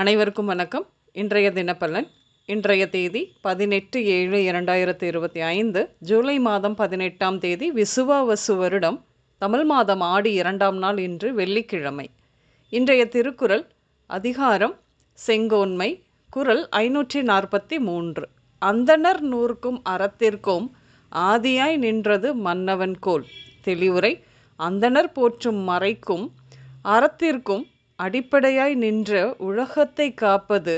அனைவருக்கும் வணக்கம். இன்றைய தினப்பலன் இன்றைய தேதி பதினெட்டு ஏழு இரண்டாயிரத்தி இருபத்தி ஐந்து ஜூலை மாதம் பதினெட்டாம் தேதி விசுவாவசு வருடம் தமிழ் மாதம் ஆடி இரண்டாம் நாள் இன்று வெள்ளிக்கிழமை. இன்றைய திருக்குறள் அதிகாரம் செங்கோன்மை குரல் ஐநூற்றி நாற்பத்தி மூன்று. அந்தணர் நூறுக்கும் அறத்திற்கும் ஆதியாய் நின்றது மன்னவன் கோல். தெளிவுரை அந்தணர் போற்றும் மறைக்கும் அறத்திற்கும் அடிப்படையாய் நின்ற உலகத்தை காப்பது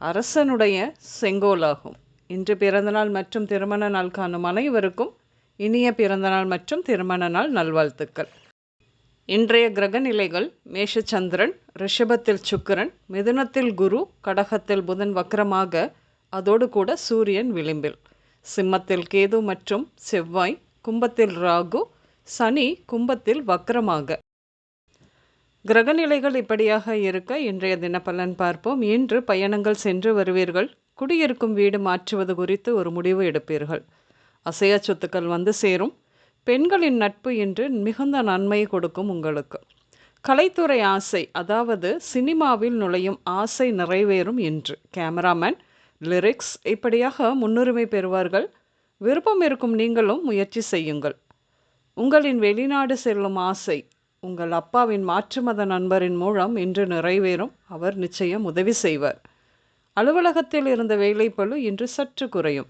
அரசனுடைய செங்கோலாகும். இன்று பிறந்தநாள் மற்றும் திருமண நாள் காணும் அனைவருக்கும் இனிய பிறந்தநாள் மற்றும் திருமண நாள் நல்வாழ்த்துக்கள். இன்றைய கிரக நிலைகள் மேஷச்சந்திரன் ரிஷபத்தில் சுக்கிரன் மிதுனத்தில் குரு கடகத்தில் புதன் வக்கரமாக அதோடு கூட சூரியன் விளிம்பில். சிம்மத்தில் கேது மற்றும் செவ்வாய் கும்பத்தில் ராகு சனி கும்பத்தில் வக்கரமாக கிரகநிலைகள் இப்படியாக இருக்க இன்றைய தினப்பலன் பார்ப்போம். இன்று பயணங்கள் சென்று வருவீர்கள். குடியிருக்கும் வீடு மாற்றுவது குறித்து ஒரு முடிவு எடுப்பீர்கள். அசைய சொத்துக்கள் வந்து சேரும். பெண்களின் நட்பு இன்று மிகுந்த நன்மை கொடுக்கும் உங்களுக்கு. கலைத்துறை ஆசை அதாவது சினிமாவில் நுழையும் ஆசை நிறைவேறும் என்று கேமராமேன் லிரிக்ஸ் இப்படியாக முன்னுரிமை பெறுவார்கள். விருப்பம் இருக்கும் நீங்களும் முயற்சி செய்யுங்கள். உங்களின் வெளிநாடு செல்லும் ஆசை உங்கள் அப்பாவின் மாற்று மத நண்பரின் மூலம் இன்று நிறைவேறும். அவர் நிச்சயம் உதவி செய்வார். அலுவலகத்தில் இருந்த வேலைப்பழு இன்று சற்று குறையும்.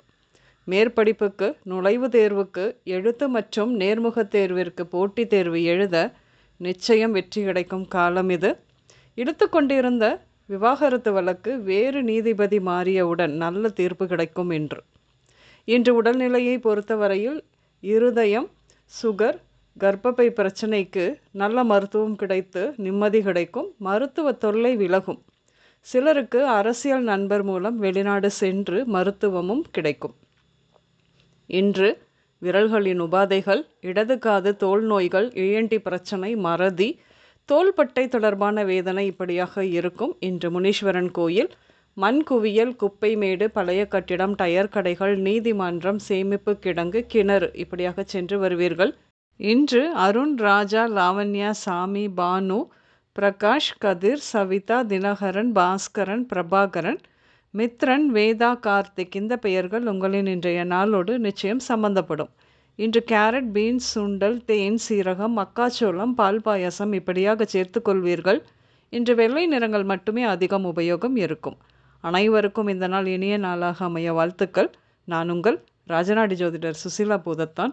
மேற்படிப்புக்கு நுழைவுத் தேர்வுக்கு எழுத்து மற்றும் நேர்முகத் தேர்விற்கு போட்டித் தேர்வு எழுத நிச்சயம் வெற்றி கிடைக்கும் காலம் இது. இழுத்து கொண்டிருந்த விவாகரத்து வழக்கு வேறு நீதிபதி மாறியவுடன் நல்ல தீர்ப்பு கிடைக்கும் என்று இன்று உடல்நிலையை பொறுத்தவரையில் இருதயம் சுகர் கர்ப்பப்பை பிரச்சனைக்கு நல்ல மருத்துவம் கிடைத்து நிம்மதி கிடைக்கும் மருத்துவ தொல்லை விலகும். சிலருக்கு அரசியல் நண்பர் மூலம் வெளிநாடு சென்று மருத்துவமும் கிடைக்கும். இன்று விரல்களின் உபாதைகள் இடது காது தோல் நோய்கள் இஎன்டி பிரச்சனை மறதி தோள்பட்டை தொடர்பான வேதனை இப்படியாக இருக்கும். இன்று முனீஸ்வரன் கோயில் மண் குவியல் குப்பை மேடு பழைய கட்டிடம் டயர் கடைகள் நீதிமன்றம் சேமிப்பு கிடங்கு கிணறு இப்படியாக சென்று வருவீர்கள். இன்று அருண் ராஜா லாவண்யா சாமி பானு பிரகாஷ் கதிர் சவிதா தினகரன் பாஸ்கரன் பிரபாகரன் மித்ரன் வேதா கார்த்திக் இந்த பெயர்கள் உங்களின் இன்றைய நாளோடு நிச்சயம் சம்பந்தப்படும். இன்று கேரட் பீன்ஸ் சுண்டல் தேன் சீரகம் மக்காச்சோளம் பால் பாயசம் இப்படியாக சேர்த்து கொள்வீர்கள். இன்று வெள்ளை நிறங்கள் மட்டுமே அதிகம் உபயோகம் இருக்கும். அனைவருக்கும் இந்த நாள் இனிய நாளாக அமைய வாழ்த்துக்கள். நான் உங்கள் ராஜநாடி ஜோதிடர் சுசிலா பூதத்தான்.